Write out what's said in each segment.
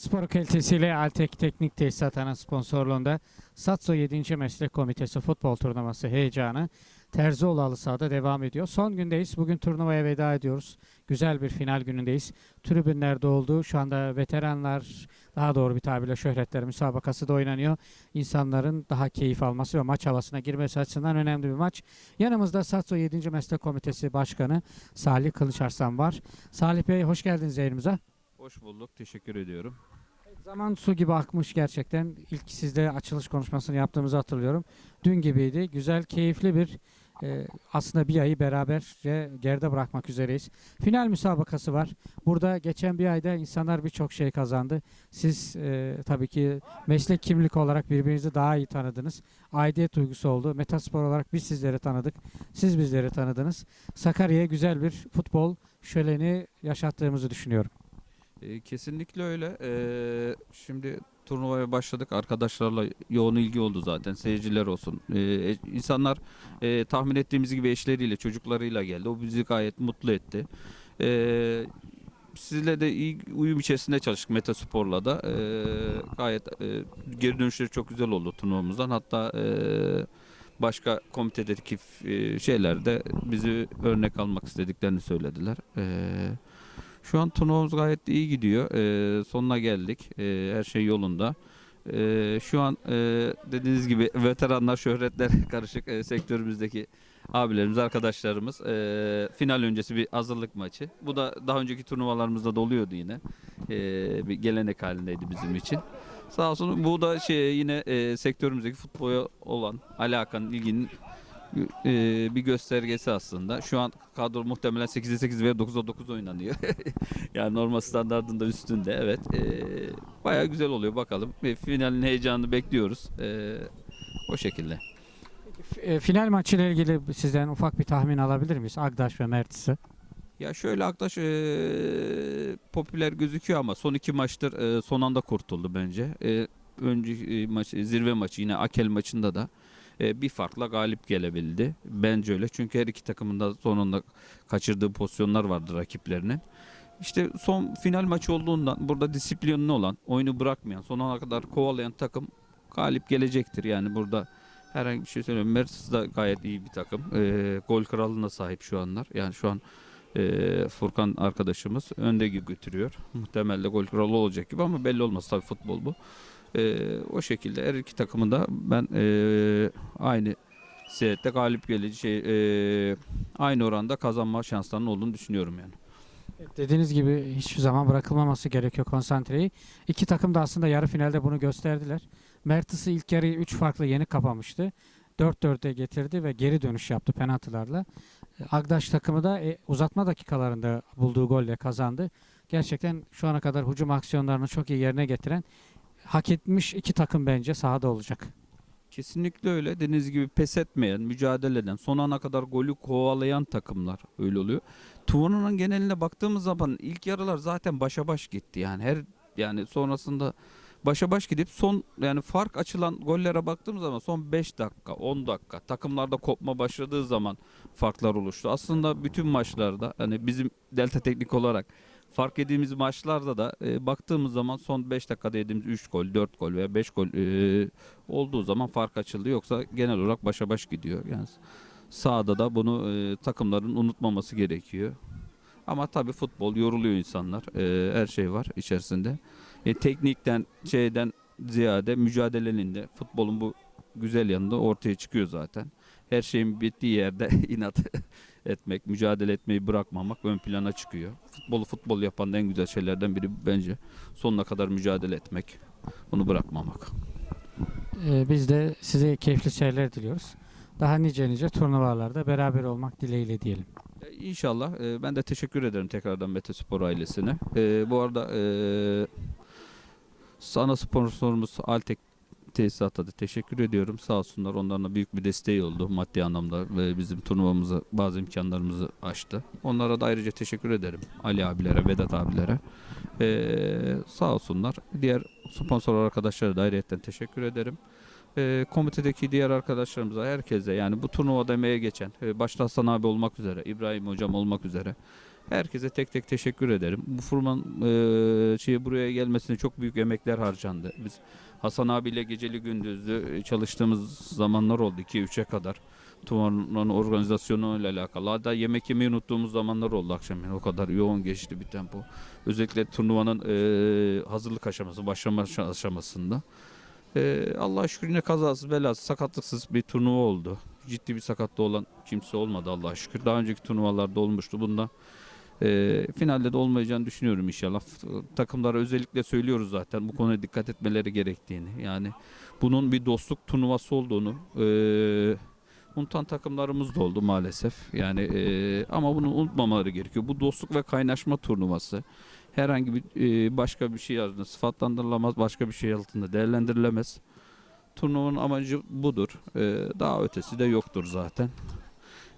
Spor kalitesiyle Altek Teknik Tesisatı'nın sponsorluğunda Satso 7. Meslek Komitesi futbol turnuvası heyecanı Terzioğlu halı sahada devam ediyor. Son gündeyiz. Bugün turnuvaya veda ediyoruz. Güzel bir final günündeyiz. Tribünler doldu. Şu anda veteranlar daha doğru bir tabirle şöhretler müsabakası da oynanıyor. İnsanların daha keyif alması ve maç havasına girmesi açısından önemli bir maç. Yanımızda Satso 7. Meslek Komitesi Başkanı Salih Kılıçarslan var. Salih Bey hoş geldiniz yayınımıza. Hoş bulduk. Teşekkür ediyorum. Zaman su gibi akmış gerçekten. İlk sizde açılış konuşmasını yaptığımızı hatırlıyorum. Dün gibiydi. Güzel, keyifli bir e, aslında bir ayı beraberce geride bırakmak üzereyiz. Final müsabakası var. Burada geçen bir ayda insanlar birçok şey kazandı. Siz e, tabii ki meslek kimlik olarak birbirinizi daha iyi tanıdınız. Aidiyet duygusu oldu. Metaspor olarak biz sizleri tanıdık. Siz bizleri tanıdınız. Sakarya'ya güzel bir futbol şöleni yaşattığımızı düşünüyorum. Ee, kesinlikle öyle. Ee, şimdi turnuvaya başladık. Arkadaşlarla yoğun ilgi oldu zaten. Seyirciler olsun. Ee, insanlar e, tahmin ettiğimiz gibi eşleriyle, çocuklarıyla geldi. O bizi gayet mutlu etti. Ee, sizle de iyi uyum içerisinde çalıştık Metaspor'la da. Ee, gayet e, geri dönüşleri çok güzel oldu turnuvamızdan. Hatta e, başka komitedeki e, şeyler de bizi örnek almak istediklerini söylediler. Ee, şu an turnuvamız gayet iyi gidiyor. Ee, sonuna geldik. Ee, her şey yolunda. Ee, şu an e, dediğiniz gibi veteranlar, şöhretler karışık e, sektörümüzdeki abilerimiz, arkadaşlarımız e, final öncesi bir hazırlık maçı. Bu da daha önceki turnuvalarımızda da oluyordu yine. E, bir gelenek halindeydi bizim için. Sağ olsun bu da şey yine e, sektörümüzdeki futbola olan alakanın, ilginin e, bir göstergesi aslında. Şu an kadro muhtemelen 8'e 8 veya 9'a 9 oynanıyor. yani normal standartında üstünde evet. E, Baya güzel oluyor bakalım. E, finalin heyecanını bekliyoruz. E, o şekilde. E, final maçıyla ilgili sizden ufak bir tahmin alabilir miyiz? Agdaş ve Mertis'i. Ya şöyle Aktaş e, popüler gözüküyor ama son iki maçtır e, son anda kurtuldu bence. E, önce e, maç, zirve maçı yine Akel maçında da e, bir farkla galip gelebildi. Bence öyle. Çünkü her iki takımın da sonunda kaçırdığı pozisyonlar vardı rakiplerinin. İşte son final maçı olduğundan burada disiplinli olan, oyunu bırakmayan, sonuna kadar kovalayan takım galip gelecektir. Yani burada herhangi bir şey söylemiyorum. Mertis de gayet iyi bir takım. E, gol kralına sahip şu anlar. Yani şu an e, Furkan arkadaşımız önde götürüyor. Muhtemelen gol kralı olacak gibi ama belli olmaz tabii futbol bu. E, o şekilde her iki takımın da ben e, aynı seyette galip gelecek şey e, aynı oranda kazanma şanslarının olduğunu düşünüyorum yani. Dediğiniz gibi hiçbir zaman bırakılmaması gerekiyor konsantreyi. İki takım da aslında yarı finalde bunu gösterdiler. Mertis'i ilk yarıyı 3 farklı yeni kapamıştı. 4-4'e getirdi ve geri dönüş yaptı penaltılarla. Agdaş takımı da e, uzatma dakikalarında bulduğu golle kazandı. Gerçekten şu ana kadar hücum aksiyonlarını çok iyi yerine getiren hak etmiş iki takım bence sahada olacak. Kesinlikle öyle. Deniz gibi pes etmeyen, mücadele eden, son ana kadar golü kovalayan takımlar öyle oluyor. Turnuvanın geneline baktığımız zaman ilk yarılar zaten başa baş gitti. Yani her yani sonrasında başa baş gidip son yani fark açılan gollere baktığımız zaman son 5 dakika, 10 dakika takımlarda kopma başladığı zaman farklar oluştu. Aslında bütün maçlarda hani bizim Delta Teknik olarak fark yediğimiz maçlarda da e, baktığımız zaman son 5 dakikada yediğimiz 3 gol, 4 gol veya 5 gol e, olduğu zaman fark açıldı. Yoksa genel olarak başa baş gidiyor. Yani sahada da bunu e, takımların unutmaması gerekiyor. Ama tabii futbol yoruluyor insanlar. E, her şey var içerisinde. E, teknikten şeyden ziyade mücadelenin de futbolun bu güzel yanında ortaya çıkıyor zaten. Her şeyin bittiği yerde inat etmek, mücadele etmeyi bırakmamak ön plana çıkıyor. Futbolu futbol yapan en güzel şeylerden biri bence sonuna kadar mücadele etmek, bunu bırakmamak. E, biz de size keyifli seyirler diliyoruz. Daha nice nice turnuvalarda beraber olmak dileğiyle diyelim. E, İnşallah. E, ben de teşekkür ederim tekrardan Mete Spor ailesine. E, bu arada e, sana sponsorumuz Altek Tesisat'a da teşekkür ediyorum. Sağ olsunlar onların da büyük bir desteği oldu maddi anlamda ve bizim turnuvamızı bazı imkanlarımızı açtı. Onlara da ayrıca teşekkür ederim. Ali abilere, Vedat abilere. E, sağ olsunlar. Diğer sponsor arkadaşlara da ayrıca teşekkür ederim. E, komitedeki diğer arkadaşlarımıza, herkese yani bu turnuvada emeğe geçen, e, başta Hasan abi olmak üzere, İbrahim hocam olmak üzere Herkese tek tek teşekkür ederim. Bu furman e, şeyi buraya gelmesine çok büyük emekler harcandı. Biz Hasan abiyle geceli gündüzlü e, çalıştığımız zamanlar oldu 2-3'e kadar. Turnuvanın organizasyonuyla alakalı. Hatta yemek yemeyi unuttuğumuz zamanlar oldu akşam. Yani o kadar yoğun geçti bir tempo. Özellikle turnuvanın e, hazırlık aşaması, başlama aşamasında. E, Allah'a şükür yine kazasız belasız sakatlıksız bir turnuva oldu. Ciddi bir sakatlığı olan kimse olmadı Allah'a şükür. Daha önceki turnuvalarda olmuştu. Bunda e, finalde de olmayacağını düşünüyorum inşallah. Takımlara özellikle söylüyoruz zaten bu konuya dikkat etmeleri gerektiğini. Yani bunun bir dostluk turnuvası olduğunu e, unutan takımlarımız da oldu maalesef. Yani e, ama bunu unutmamaları gerekiyor. Bu dostluk ve kaynaşma turnuvası herhangi bir e, başka bir şey altında sıfatlandırılamaz, başka bir şey altında değerlendirilemez. Turnuvanın amacı budur. E, daha ötesi de yoktur zaten.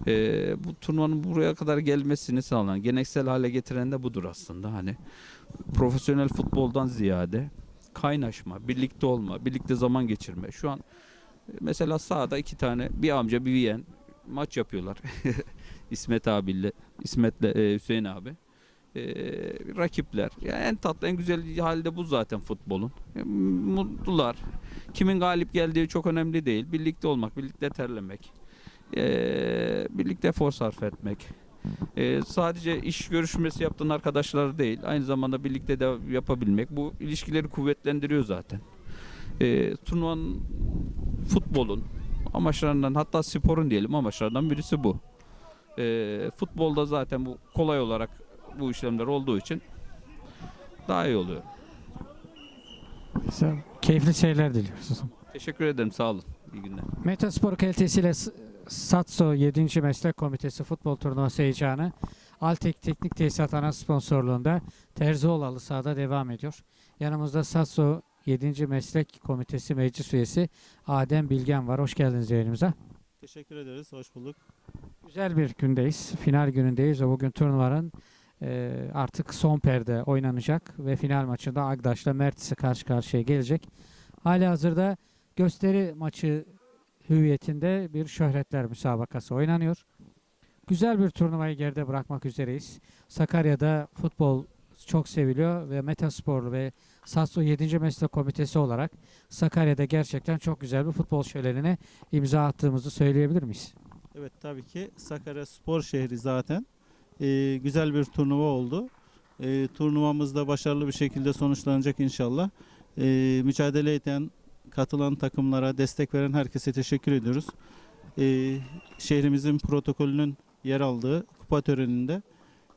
E, bu turnuvanın buraya kadar gelmesini sağlayan, geleneksel hale getiren de budur aslında. Hani profesyonel futboldan ziyade kaynaşma, birlikte olma, birlikte zaman geçirme. Şu an e, mesela sahada iki tane bir amca bir yeğen maç yapıyorlar. İsmet abiyle, İsmet'le e, Hüseyin abi. E, rakipler. Yani en tatlı, en güzel halde bu zaten futbolun. E, mutlular. Kimin galip geldiği çok önemli değil. Birlikte olmak, birlikte terlemek. E, birlikte efor sarf etmek. E, sadece iş görüşmesi yaptığın arkadaşlar değil, aynı zamanda birlikte de yapabilmek. Bu ilişkileri kuvvetlendiriyor zaten. E, turnuvanın, futbolun amaçlarından hatta sporun diyelim amaçlarından birisi bu. E, futbolda zaten bu kolay olarak bu işlemler olduğu için daha iyi oluyor. Size Keyifli şeyler diliyoruz. Teşekkür ederim. Sağ olun. İyi günler. Metaspor kalitesiyle Satso 7. Meslek Komitesi futbol turnuvası heyecanı Altek Teknik Tesisat ana sponsorluğunda Terzioğlu sahada devam ediyor. Yanımızda Satso 7. Meslek Komitesi meclis üyesi Adem Bilgen var. Hoş geldiniz yayınımıza. Teşekkür ederiz. Hoş bulduk. Güzel bir gündeyiz. Final günündeyiz ve bugün turnuvanın e, artık son perde oynanacak ve final maçında Agdaş'la Mertis'e karşı karşıya gelecek. Hali hazırda gösteri maçı hüviyetinde bir şöhretler müsabakası oynanıyor. Güzel bir turnuvayı geride bırakmak üzereyiz. Sakarya'da futbol çok seviliyor ve Metasporlu ve Satso 7. Meslek Komitesi olarak Sakarya'da gerçekten çok güzel bir futbol şölenine imza attığımızı söyleyebilir miyiz? Evet tabii ki Sakarya Spor Şehri zaten Ee, güzel bir turnuva oldu. Ee, turnuvamız da başarılı bir şekilde sonuçlanacak inşallah. Ee, mücadele eden, katılan takımlara, destek veren herkese teşekkür ediyoruz. Ee, şehrimizin protokolünün yer aldığı kupa töreninde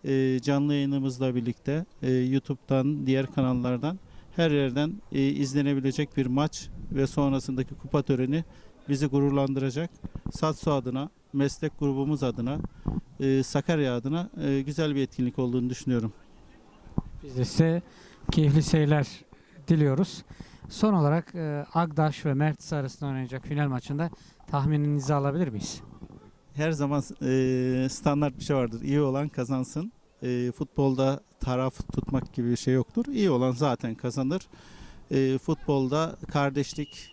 e, canlı yayınımızla birlikte e, YouTube'dan, diğer kanallardan her yerden e, izlenebilecek bir maç ve sonrasındaki kupa töreni bizi gururlandıracak. Satso adına, meslek grubumuz adına, e, Sakarya adına e, güzel bir etkinlik olduğunu düşünüyorum. Biz de size keyifli seyirler diliyoruz. Son olarak e, Agdaş ve Mertis arasında oynanacak final maçında tahmininizi alabilir miyiz? Her zaman e, standart bir şey vardır. İyi olan kazansın. E, futbolda taraf tutmak gibi bir şey yoktur. İyi olan zaten kazanır. E, futbolda kardeşlik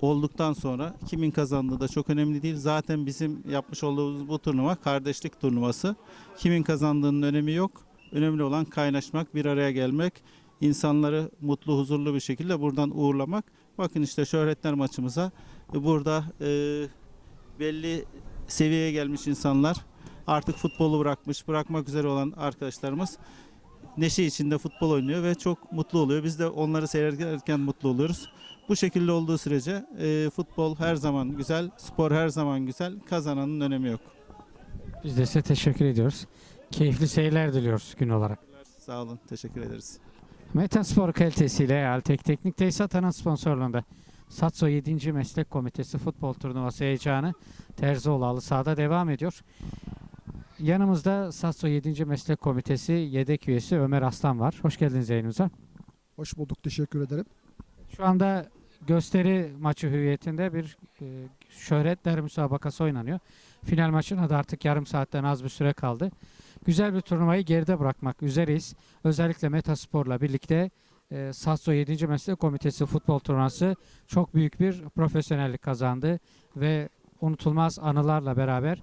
olduktan sonra kimin kazandığı da çok önemli değil. Zaten bizim yapmış olduğumuz bu turnuva kardeşlik turnuvası. Kimin kazandığının önemi yok. Önemli olan kaynaşmak, bir araya gelmek, insanları mutlu, huzurlu bir şekilde buradan uğurlamak. Bakın işte şöhretler maçımıza e, burada e, belli seviyeye gelmiş insanlar artık futbolu bırakmış, bırakmak üzere olan arkadaşlarımız neşe içinde futbol oynuyor ve çok mutlu oluyor. Biz de onları seyrederken mutlu oluyoruz. Bu şekilde olduğu sürece e, futbol her zaman güzel, spor her zaman güzel, kazananın önemi yok. Biz de size teşekkür ediyoruz. Keyifli seyirler diliyoruz gün olarak. Sağ olun, teşekkür ederiz. Metaspor kalitesiyle Altek Teknik Tesisat ana sponsorluğunda Satso 7. Meslek Komitesi futbol turnuvası heyecanı Terzioğlu halı sahada devam ediyor. Yanımızda Satso 7. Meslek Komitesi yedek üyesi Ömer Aslan var. Hoş geldiniz yayınımıza. Hoş bulduk. Teşekkür ederim. Şu anda gösteri maçı hüviyetinde bir e, şöhretler müsabakası oynanıyor. Final maçına da artık yarım saatten az bir süre kaldı. Güzel bir turnuvayı geride bırakmak üzereyiz. Özellikle Metaspor'la birlikte e, Satso 7. Meslek Komitesi futbol turnuvası çok büyük bir profesyonellik kazandı ve unutulmaz anılarla beraber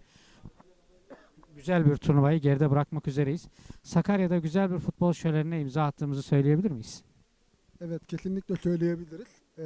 güzel bir turnuvayı geride bırakmak üzereyiz. Sakarya'da güzel bir futbol şölenine imza attığımızı söyleyebilir miyiz? Evet kesinlikle söyleyebiliriz. Ee,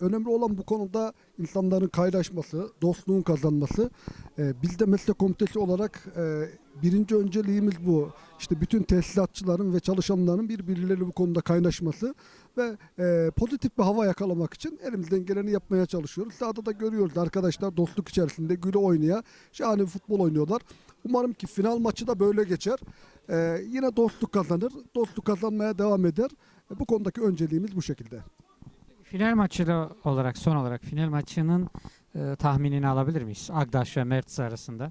önemli olan bu konuda insanların kaynaşması, dostluğun kazanması. Ee, biz de meslek komitesi olarak e, birinci önceliğimiz bu. İşte bütün tesisatçıların ve çalışanların birbirleriyle bu konuda kaynaşması ve e, pozitif bir hava yakalamak için elimizden geleni yapmaya çalışıyoruz. Sahada da görüyoruz arkadaşlar dostluk içerisinde güle oynaya şahane futbol oynuyorlar. Umarım ki final maçı da böyle geçer. Ee, yine dostluk kazanır, dostluk kazanmaya devam eder. E, Bu konudaki önceliğimiz bu şekilde. Final maçı da olarak son olarak final maçının e, tahminini alabilir miyiz? Agdaş ve Mertz arasında.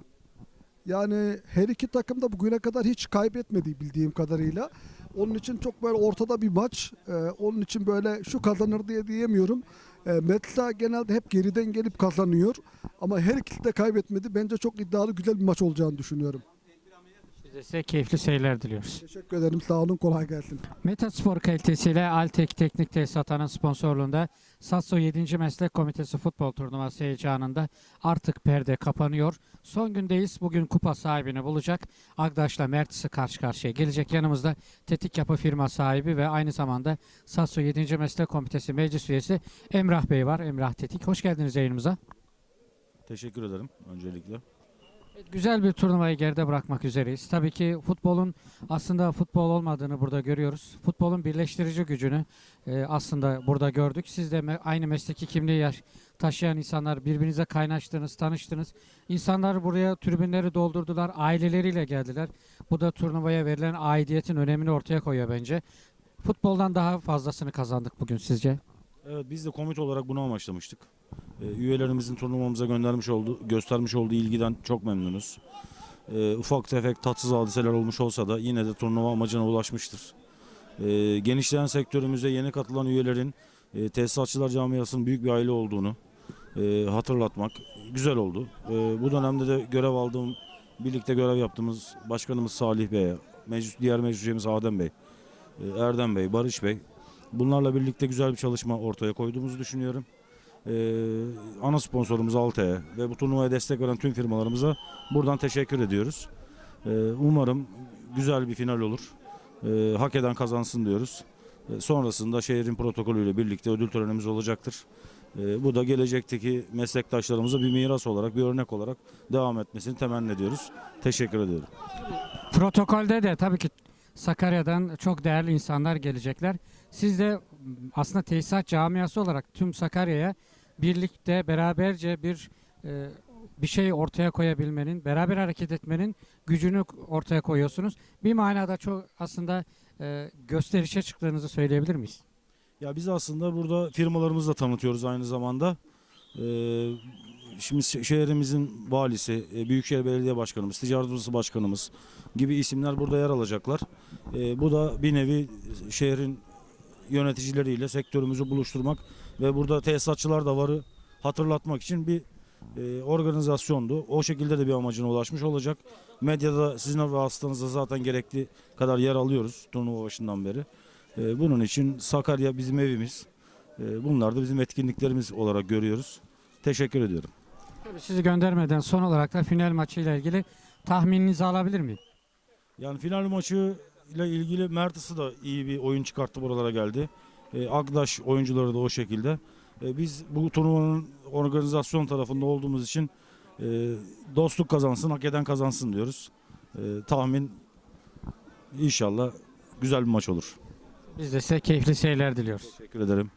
Yani her iki takım da bugüne kadar hiç kaybetmedi bildiğim kadarıyla. Onun için çok böyle ortada bir maç. Ee, onun için böyle şu kazanır diye diyemiyorum. Ee, Metsa genelde hep geriden gelip kazanıyor. Ama her ikisi de kaybetmedi. Bence çok iddialı güzel bir maç olacağını düşünüyorum. Biz de size keyifli seyirler diliyoruz. Teşekkür ederim. Sağ olun. Kolay gelsin. Metaspor kalitesiyle Altek Teknik Tesisat'ın sponsorluğunda Sasso 7. Meslek Komitesi futbol turnuvası heyecanında artık perde kapanıyor. Son gündeyiz. Bugün kupa sahibini bulacak. Agdaş'la Mert'si karşı karşıya gelecek. Yanımızda Tetik Yapı firma sahibi ve aynı zamanda Sasso 7. Meslek Komitesi meclis üyesi Emrah Bey var. Emrah Tetik. Hoş geldiniz yayınımıza. Teşekkür ederim öncelikle. Güzel bir turnuvayı geride bırakmak üzereyiz. Tabii ki futbolun aslında futbol olmadığını burada görüyoruz. Futbolun birleştirici gücünü e, aslında burada gördük. Siz de me- aynı mesleki kimliği yaş- taşıyan insanlar birbirinize kaynaştınız, tanıştınız. İnsanlar buraya tribünleri doldurdular, aileleriyle geldiler. Bu da turnuvaya verilen aidiyetin önemini ortaya koyuyor bence. Futboldan daha fazlasını kazandık bugün sizce? Evet biz de komite olarak bunu amaçlamıştık. Ee, üyelerimizin turnuvamıza göndermiş olduğu, göstermiş olduğu ilgiden çok memnunuz. Ee, ufak tefek tatsız hadiseler olmuş olsa da yine de turnuva amacına ulaşmıştır. Ee, genişleyen sektörümüze yeni katılan üyelerin e, tesisatçılar camiasının büyük bir aile olduğunu e, hatırlatmak güzel oldu. E, bu dönemde de görev aldığım, birlikte görev yaptığımız başkanımız Salih Bey'e, meclis, diğer meclis Adem Bey, e, Erdem Bey, Barış Bey, Bunlarla birlikte güzel bir çalışma ortaya koyduğumuzu düşünüyorum. Ee, ana sponsorumuz Altay'a ve bu turnuvaya destek veren tüm firmalarımıza buradan teşekkür ediyoruz. Ee, umarım güzel bir final olur. Ee, hak eden kazansın diyoruz. Sonrasında şehrin protokolüyle birlikte ödül törenimiz olacaktır. Bu da gelecekteki meslektaşlarımıza bir miras olarak, bir örnek olarak devam etmesini temenni ediyoruz. Teşekkür ediyorum. Protokolde de tabii ki Sakarya'dan çok değerli insanlar gelecekler. Siz de aslında tesisat camiası olarak tüm Sakarya'ya birlikte beraberce bir e, bir şey ortaya koyabilmenin, beraber hareket etmenin gücünü ortaya koyuyorsunuz. Bir manada çok aslında e, gösterişe çıktığınızı söyleyebilir miyiz? Ya biz aslında burada firmalarımızı da tanıtıyoruz aynı zamanda. Ee, şimdi şe- şehrimizin valisi, e, Büyükşehir Belediye Başkanımız, Ticaret Odası Başkanımız gibi isimler burada yer alacaklar. Ee, bu da bir nevi şehrin yöneticileriyle sektörümüzü buluşturmak ve burada tesisatçılar da varı hatırlatmak için bir e, organizasyondu. O şekilde de bir amacına ulaşmış olacak. Medyada sizin vasıtanızda zaten gerekli kadar yer alıyoruz turnuva başından beri. Ee, Bunun için Sakarya bizim evimiz. Ee, Bunlar da bizim etkinliklerimiz olarak görüyoruz. Teşekkür ediyorum. Tabii sizi göndermeden son olarak da final maçıyla ilgili tahmininizi alabilir miyim? Yani final maçı ile ilgili Mertıs'ı da iyi bir oyun çıkarttı buralara geldi. Ee, Agdaş oyuncuları da o şekilde. Ee, Biz bu turnuvanın organizasyon tarafında olduğumuz için e, dostluk kazansın, hak eden kazansın diyoruz. Ee, Tahmin inşallah güzel bir maç olur. Biz de size keyifli seyirler diliyoruz. Teşekkür ederim.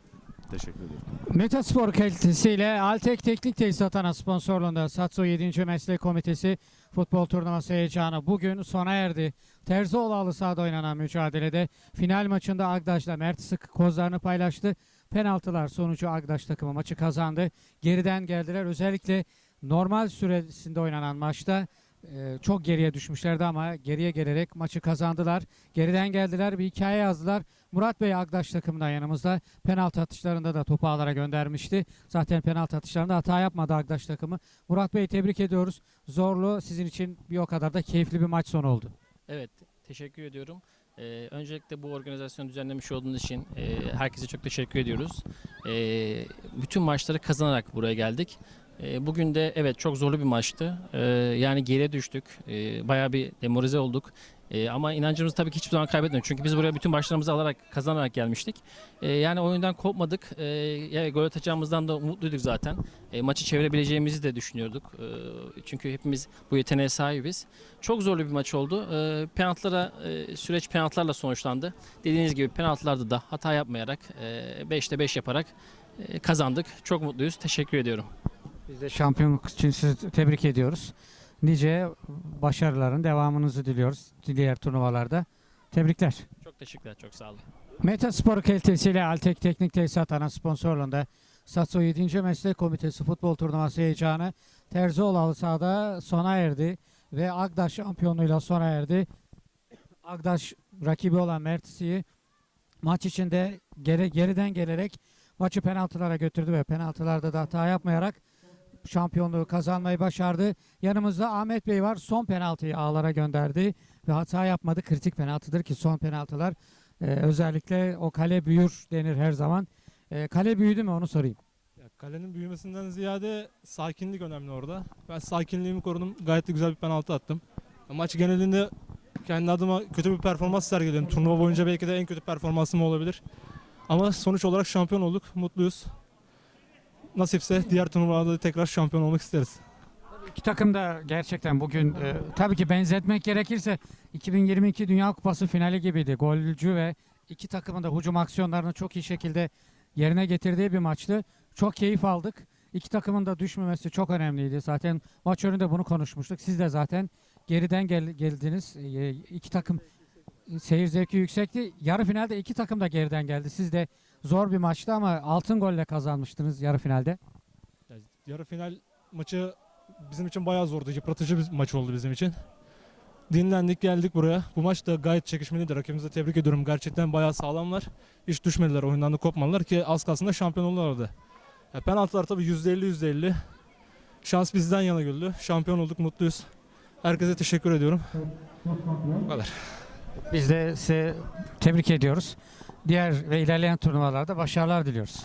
Teşekkür ederim. Metaspor kalitesiyle Altek Teknik Tesisat Ana sponsorluğunda Satso 7. Meslek Komitesi futbol turnuvası heyecanı bugün sona erdi. Terzioğlu halı sahada oynanan mücadelede final maçında Agdaş'la Mert Sık kozlarını paylaştı. Penaltılar sonucu Agdaş takımı maçı kazandı. Geriden geldiler. Özellikle normal süresinde oynanan maçta çok geriye düşmüşlerdi ama geriye gelerek maçı kazandılar. Geriden geldiler bir hikaye yazdılar. Murat Bey Agdaş takımından yanımızda. Penaltı atışlarında da topu ağlara göndermişti. Zaten penaltı atışlarında hata yapmadı Agdaş takımı. Murat Bey tebrik ediyoruz. Zorlu sizin için bir o kadar da keyifli bir maç sonu oldu. Evet, teşekkür ediyorum. Ee, öncelikle bu organizasyonu düzenlemiş olduğunuz için e, herkese çok teşekkür ediyoruz. Ee, bütün maçları kazanarak buraya geldik. E, bugün de evet çok zorlu bir maçtı. E, yani geriye düştük. E, bayağı bir demoralize olduk. E, ama inancımızı tabii ki hiçbir zaman kaybetmedik. Çünkü biz buraya bütün başlarımızı alarak, kazanarak gelmiştik. E, yani oyundan kopmadık. E, gol atacağımızdan da umutluyduk zaten. E, maçı çevirebileceğimizi de düşünüyorduk. E, çünkü hepimiz bu yeteneğe sahibiz. Çok zorlu bir maç oldu. E, penaltılara, e, süreç penaltılarla sonuçlandı. Dediğiniz gibi penaltılarda da hata yapmayarak, 5'te 5 yaparak e, kazandık. Çok mutluyuz. Teşekkür ediyorum. Biz de şampiyonluk için sizi tebrik ediyoruz. Nice başarıların devamınızı diliyoruz diğer turnuvalarda. Tebrikler. Çok teşekkürler. Çok sağ olun. Metaspor kalitesiyle Altek Teknik Tesisat ana sponsorluğunda Satso 7. Meslek Komitesi futbol turnuvası heyecanı Terzioğlu halı sahada sona erdi ve Agdaş şampiyonluğuyla sona erdi. Agdaş rakibi olan Mertisi'yi maç içinde geri, geriden gelerek maçı penaltılara götürdü ve penaltılarda da hata yapmayarak şampiyonluğu kazanmayı başardı. Yanımızda Ahmet Bey var. Son penaltıyı ağlara gönderdi ve hata yapmadı. Kritik penaltıdır ki son penaltılar ee, özellikle o kale büyür denir her zaman. Ee, kale büyüdü mü onu sorayım. Ya kalenin büyümesinden ziyade sakinlik önemli orada. Ben sakinliğimi korudum. Gayet de güzel bir penaltı attım. Maç genelinde kendi adıma kötü bir performans sergiledim. Turnuva boyunca belki de en kötü performansım olabilir. Ama sonuç olarak şampiyon olduk. Mutluyuz. Nasipse diğer turnuvalarda da tekrar şampiyon olmak isteriz. İki takım da gerçekten bugün e, tabii ki benzetmek gerekirse 2022 Dünya Kupası finali gibiydi. Golcü ve iki takımın da hücum aksiyonlarını çok iyi şekilde yerine getirdiği bir maçtı. Çok keyif aldık. İki takımın da düşmemesi çok önemliydi. Zaten maç önünde bunu konuşmuştuk. Siz de zaten geriden gel- geldiniz. E, iki takım e, seyir zevki yüksekti. Yarı finalde iki takım da geriden geldi. Siz de zor bir maçtı ama altın golle kazanmıştınız yarı finalde. Yani yarı final maçı bizim için bayağı zordu. Yıpratıcı bir maç oldu bizim için. Dinlendik geldik buraya. Bu maç da gayet çekişmeliydi. Rakibimizi de tebrik ediyorum. Gerçekten bayağı sağlamlar. Hiç düşmediler. Oyundan da kopmadılar ki az kalsın da şampiyon olurlardı. Ya penaltılar tabii %50 %50. Şans bizden yana güldü. Şampiyon olduk mutluyuz. Herkese teşekkür ediyorum. Bu kadar. Biz de size tebrik ediyoruz. Diğer ve ilerleyen turnuvalarda başarılar diliyoruz.